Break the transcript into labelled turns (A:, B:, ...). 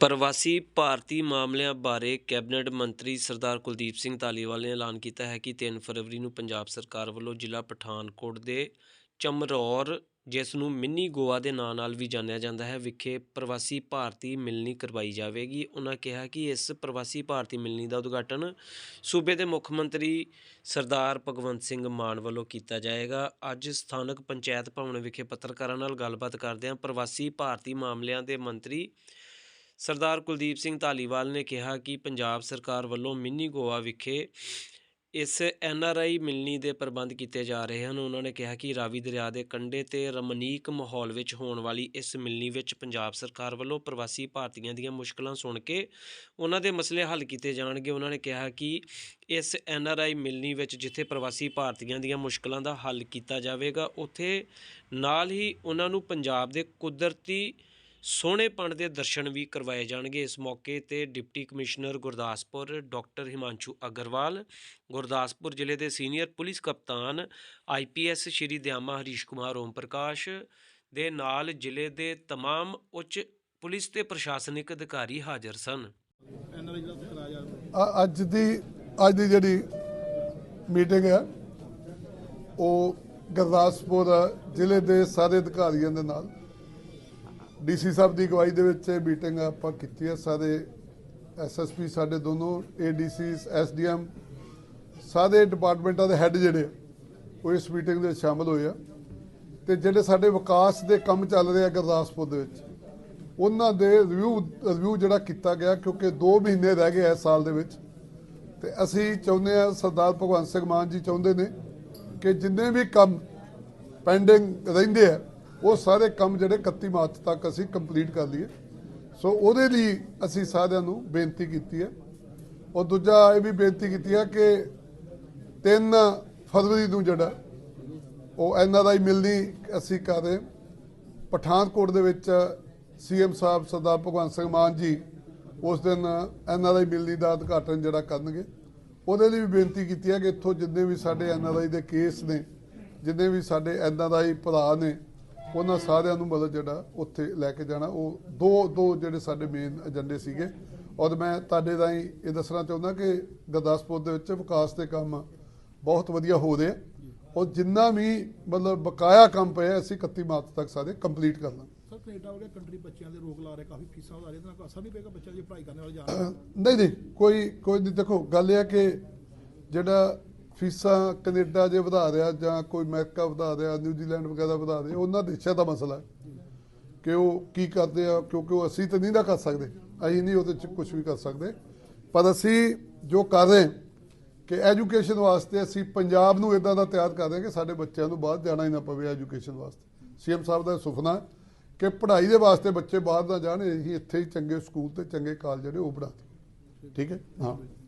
A: ਪ੍ਰਵਾਸੀ ਭਾਰਤੀ ਮਾਮਲਿਆਂ ਬਾਰੇ ਕੈਬਨਿਟ ਮੰਤਰੀ ਸਰਦਾਰ ਕੁਲਦੀਪ ਸਿੰਘ ਧਾਲੀਵਾਲ ਨੇ ਐਲਾਨ ਕੀਤਾ ਹੈ ਕਿ 3 ਫਰਵਰੀ ਨੂੰ ਪੰਜਾਬ ਸਰਕਾਰ ਵੱਲੋਂ ਜ਼ਿਲ੍ਹਾ ਪਠਾਨਕੋਟ ਦੇ ਚਮਰੌਰ, ਜਿਸ ਨੂੰ ਮਿੰਨੀ ਗੋਆ ਦੇ ਨਾਂ ਨਾਲ ਵੀ ਜਾਣਿਆ ਜਾਂਦਾ ਹੈ, ਵਿਖੇ ਪ੍ਰਵਾਸੀ ਭਾਰਤੀ ਮਿਲਣੀ ਕਰਵਾਈ ਜਾਵੇਗੀ। ਉਹਨਾਂ ਕਿਹਾ ਕਿ ਇਸ ਪ੍ਰਵਾਸੀ ਭਾਰਤੀ ਮਿਲਣੀ ਦਾ ਉਦਘਾਟਨ ਸੂਬੇ ਦੇ ਮੁੱਖ ਮੰਤਰੀ ਸਰਦਾਰ ਭਗਵੰਤ ਸਿੰਘ ਮਾਨ ਵੱਲੋਂ ਕੀਤਾ ਜਾਏਗਾ। ਅੱਜ ਸਥਾਨਕ ਪੰਚਾਇਤ ਭਵਨ ਵਿਖੇ ਪੱਤਰਕਾਰਾਂ ਨਾਲ ਗੱਲਬਾਤ ਕਰਦਿਆਂ ਪ੍ਰਵਾਸੀ ਭਾਰਤੀ ਮਾਮਲਿਆਂ ਦੇ ਮੰਤਰੀ ਸਰਦਾਰ ਕੁਲਦੀਪ ਸਿੰਘ ਧਾਲੀਵਾਲ ਨੇ ਕਿਹਾ ਕਿ ਪੰਜਾਬ ਸਰਕਾਰ ਵੱਲੋਂ ਮਿੰਨੀ ਗੋਆ ਵਿਖੇ ਇਸ ਐਨ ਆਰ ਆਈ ਮਿਲਣੀ ਦੇ ਪ੍ਰਬੰਧ ਕੀਤੇ ਜਾ ਰਹੇ ਹਨ। ਉਹਨਾਂ ਨੇ ਕਿਹਾ ਕਿ ਰਾਵੀ ਦਰਿਆ ਦੇ ਕੰਢੇ ਤੇ ਰਮਨੀਕ ਮਾਹੌਲ ਵਿੱਚ ਹੋਣ ਵਾਲੀ ਇਸ ਮਿਲਣੀ ਵਿੱਚ ਪੰਜਾਬ ਸਰਕਾਰ ਵੱਲੋਂ ਪ੍ਰਵਾਸੀ ਭਾਰਤੀਆਂ ਦੀਆਂ ਮੁਸ਼ਕਲਾਂ ਸੁਣ ਕੇ ਉਹਨਾਂ ਦੇ ਮਸਲੇ ਹੱਲ ਕੀਤੇ ਜਾਣਗੇ। ਉਹਨਾਂ ਨੇ ਕਿਹਾ ਕਿ ਇਸ ਐਨ ਆਰ ਆਈ ਮਿਲਣੀ ਵਿੱਚ ਜਿੱਥੇ ਪ੍ਰਵਾਸੀ ਭਾਰਤੀਆਂ ਦੀਆਂ ਮੁਸ਼ਕਲਾਂ ਦਾ ਹੱਲ ਕੀਤਾ ਜਾਵੇਗਾ, ਉੱਥੇ ਨਾਲ ਹੀ ਉਹਨਾਂ ਨੂੰ ਪੰਜਾਬ ਦੇ ਕੁਦਰਤੀ ਸੋਹਣੇਪਣ ਦੇ ਦਰਸ਼ਨ ਵੀ ਕਰਵਾਏ ਜਾਣਗੇ ਇਸ ਮੌਕੇ ਤੇ deputy commissioner Gurdaspur doctor Himanshu Agarwal Gurdaspur ਜ਼ਿਲ੍ਹੇ ਦੇ ਸੀਨੀਅਰ ਪੁਲਿਸ ਕਪਤਾਨ ਆਈਪੀਐਸ ਸ਼੍ਰੀ ਦਿਆਮਾ ਹਰੀਸ਼ ਕੁਮਾਰ ਓਮ ਪ੍ਰਕਾਸ਼ ਦੇ ਨਾਲ ਜ਼ਿਲ੍ਹੇ ਦੇ तमाम ਉੱਚ ਪੁਲਿਸ ਤੇ ਪ੍ਰਸ਼ਾਸਨਿਕ ਅਧਿਕਾਰੀ ਹਾਜ਼ਰ ਸਨ
B: ਐਨਆਰਆਈ ਦਾ ਕਰਾਇਆ ਜਾ
C: ਅ- ਅੱਜ ਦੀ ਅੱਜ ਦੀ ਜਿਹੜੀ ਮੀਟਿੰਗ ਹੈ ਉਹ ਗੁਰਦਾਸਪੁਰ ਜ਼ਿਲ੍ਹੇ ਦੇ ਸਾਰੇ ਅਧਿਕਾਰੀਆਂ ਦੇ ਨਾਲ ਡੀਸੀ ਸਾਹਿਬ ਦੀ ਅਗਵਾਈ ਦੇ ਵਿੱਚ ਇਹ ਮੀਟਿੰਗ ਆਪਾਂ ਕੀਤੀ ਹੈ ਸਾਰੇ ਐਸਐਸਪੀ ਸਾਡੇ ਦੋਨੋਂ ਏਡੀਸੀਸ ਐਸਡੀਐਮ ਸਾਰੇ ਡਿਪਾਰਟਮੈਂਟਾਂ ਦੇ ਹੈੱਡ ਜਿਹੜੇ ਆ, ਉਹ ਇਸ ਮੀਟਿੰਗ ਦੇ ਵਿੱਚ ਸ਼ਾਮਲ ਹੋਏ ਆ। ਤੇ ਜਿਹੜੇ ਸਾਡੇ ਵਿਕਾਸ ਦੇ ਕੰਮ ਚੱਲ ਰਹੇ ਆ ਗੁਰਦਾਸਪੁਰ ਦੇ ਵਿੱਚ ਉਹਨਾਂ ਦੇ ਰਿਵਿਊ ਰਿਵਿਊ ਜਿਹੜਾ ਕੀਤਾ ਗਿਆ ਕਿਉਂਕਿ 2 ਮਹੀਨੇ ਰਹਿ ਗਏ ਇਸ ਸਾਲ ਦੇ ਵਿੱਚ। ਤੇ ਅਸੀਂ ਚਾਹੁੰਦੇ ਆ ਸਰਦਾਰ ਭਗਵੰਤ ਸਿੰਘ ਮਾਨ ਜੀ ਚਾਹੁੰਦੇ ਨੇ ਕਿ ਜਿੰਨੇ ਵੀ ਕੰਮ ਪੈਂਡਿੰਗ ਰਹਿੰਦੇ ਆ ਉਹ ਸਾਰੇ ਕੰਮ ਜਿਹੜੇ 31 ਮਾਰਚ ਤੱਕ ਅਸੀਂ ਕੰਪਲੀਟ ਕਰ ਲਈਏ। ਸੋ ਉਹਦੇ ਲਈ ਅਸੀਂ ਸਾਰਿਆਂ ਨੂੰ ਬੇਨਤੀ ਕੀਤੀ ਹੈ। ਔਰ ਦੂਜਾ ਇਹ ਵੀ ਬੇਨਤੀ ਕੀਤੀ ਹੈ ਕਿ 3 ਫਰਵਰੀ ਨੂੰ ਜਿਹੜਾ ਉਹ ਐਨਆਰਆਈ ਮਿਲਣੀ ਅਸੀਂ ਕਰ ਰਹੇ ਪਠਾਨਕੋਟ ਦੇ ਵਿੱਚ ਸੀਐਮ ਸਾਹਿਬ ਸਰਦਾਰ ਭਗਵੰਤ ਸਿੰਘ ਮਾਨ ਜੀ ਉਸ ਦਿਨ ਐਨਆਰਆਈ ਮਿਲਣੀ ਦਾ ਉਦਘਾਟਨ ਜਿਹੜਾ ਕਰਨਗੇ। ਉਹਦੇ ਲਈ ਵੀ ਬੇਨਤੀ ਕੀਤੀ ਹੈ ਕਿ ਇੱਥੋਂ ਜਿੰਨੇ ਵੀ ਸਾਡੇ ਐਨਆਰਆਈ ਦੇ ਕੇਸ ਨੇ, ਜਿੰਨੇ ਵੀ ਸਾਡੇ ਐਨਆਰਆਈ ਭਰਾ ਨੇ ਉਹਨਾਂ ਸਾਰਿਆਂ ਨੂੰ ਮਤਲਬ ਜਿਹੜਾ ਉੱਥੇ ਲੈ ਕੇ ਜਾਣਾ ਉਹ ਦੋ ਦੋ ਜਿਹੜੇ ਸਾਡੇ ਮੇਨ ਏਜੰਡੇ ਸੀਗੇ। ਔਰ ਮੈਂ ਤੁਹਾਡੇ ਰਾਹੀਂ ਇਹ ਦੱਸਣਾ ਚਾਹੁੰਦਾ ਕਿ ਗੁਰਦਾਸਪੁਰ ਦੇ ਵਿੱਚ ਵਿਕਾਸ ਦੇ ਕੰਮ ਬਹੁਤ ਵਧੀਆ ਹੋ ਰਹੇ ਔਰ ਜਿੰਨਾ ਵੀ ਮਤਲਬ ਬਕਾਇਆ ਕੰਮ ਪਿਆ ਅਸੀਂ 31 ਮਾਰਚ ਤੱਕ ਸਾਰੇ ਕੰਪਲੀਟ ਕਰ ਲਾਂਗੇ
B: ਸਰ ਕੈਨੇਡਾ ਵਰਗੇ ਕੰਟਰੀ ਬੱਚਿਆਂ ਦੇ ਰੋਕ ਲਾ ਰਹੇ ਕਾਫੀ ਫੀਸਾਂ ਵਧਾ ਰਹੇ ਇਹਦੇ ਨਾਲ ਕੋਈ ਅਸਰ ਨਹੀਂ ਪਏਗਾ ਬੱਚਿਆਂ ਦੀ ਪੜ੍ਹਾਈ ਕਰਨ ਵਾਲੇ ਜਾਣ
C: ਨਹੀਂ ਨਹੀਂ ਕੋਈ ਕੋਈ ਨਹੀਂ। ਦੇਖੋ ਗੱਲ ਇਹ ਹੈ ਕਿ ਜਿਹੜਾ ਫੀਸਾਂ ਕੈਨੇਡਾ ਜੇ ਵਧਾ ਰਿਹਾ ਜਾਂ ਕੋਈ ਅਮਰੀਕਾ ਵਧਾ ਰਿਹਾ ਨਿਊਜ਼ੀਲੈਂਡ ਵਗੈਰਾ ਵਧਾ ਰਿਹਾ, ਉਹਨਾਂ ਦੇਸ਼ਾਂ ਦਾ ਮਸਲਾ ਹੈ ਕਿ ਉਹ ਕੀ ਕਰਦੇ ਆ, ਕਿਉਂਕਿ ਉਹ ਅਸੀਂ ਤਾਂ ਨਹੀਂ ਨਾ ਕਰ ਸਕਦੇ, ਅਸੀਂ ਨਹੀਂ ਉਹਦੇ ਚ ਕੁਝ ਵੀ ਕਰ ਸਕਦੇ। ਪਰ ਅਸੀਂ ਜੋ ਕਰ ਰਹੇ ਕਿ ਐਜੂਕੇਸ਼ਨ ਵਾਸਤੇ ਅਸੀਂ ਪੰਜਾਬ ਨੂੰ ਇਦਾਂ ਦਾ ਤਿਆਰ ਕਰ ਰਹੇ ਕਿ ਸਾਡੇ ਬੱਚਿਆਂ ਨੂੰ ਬਾਹਰ ਜਾਣਾ ਹੀ ਨਾ ਪਵੇ ਐਜੂਕੇਸ਼ਨ ਵਾਸਤੇ। ਸੀਐਮ ਸਾਹਿਬ ਦਾ ਇਹ ਸੁਪਨਾ ਹੈ ਕਿ ਪੜ੍ਹਾਈ ਦੇ ਵਾਸਤੇ ਬੱਚੇ ਬਾਹਰ ਨਾ ਜਾਣ, ਅਸੀਂ ਇੱਥੇ ਹੀ ਚੰਗੇ ਸਕੂਲ ਤੇ ਚੰਗੇ ਕਾਲਜ ਜਿਹੜੇ ਉਹ ਪੜ੍ਹਾ ਠੀਕ ਹੈ? ਹਾਂ।